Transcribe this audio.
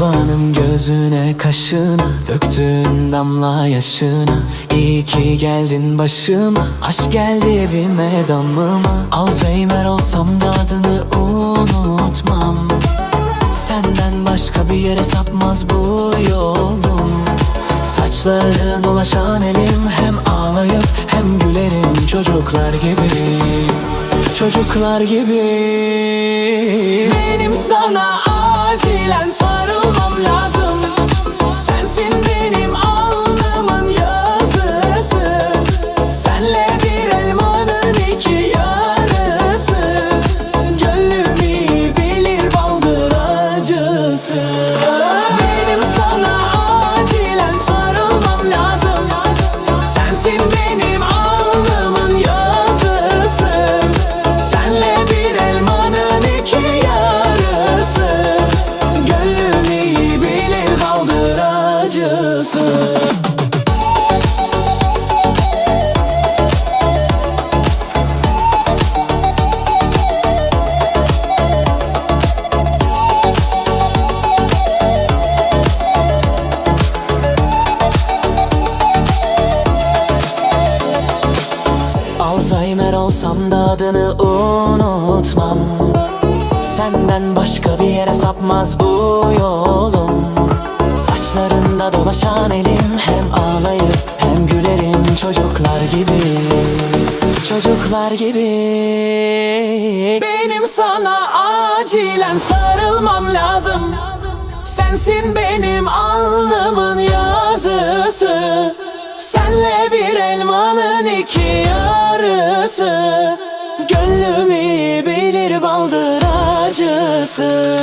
Baktım gözüne kaşına Döktün damla yaşına. İyi ki geldin başıma Aşk geldi evime damıma. Alzheimer olsam da adını unutmam. Senden başka bir yere sapmaz bu yolum. Saçların ulaşan elim Hem ağlayıp hem gülerim. Çocuklar gibi Çocuklar gibi. Benim sana acilen sarılmam olsam da adını unutmam. Senden başka bir yere sapmaz bu yolum. Saçlarında dolaşan elim Hem ağlayıp hem gülerim. Çocuklar gibi Çocuklar gibi. Benim sana acilen sarılmam lazım. Sensin benim alnımın yazısı. Senle bir elmanın iki yarısı Gönlümü bilir baldır acısı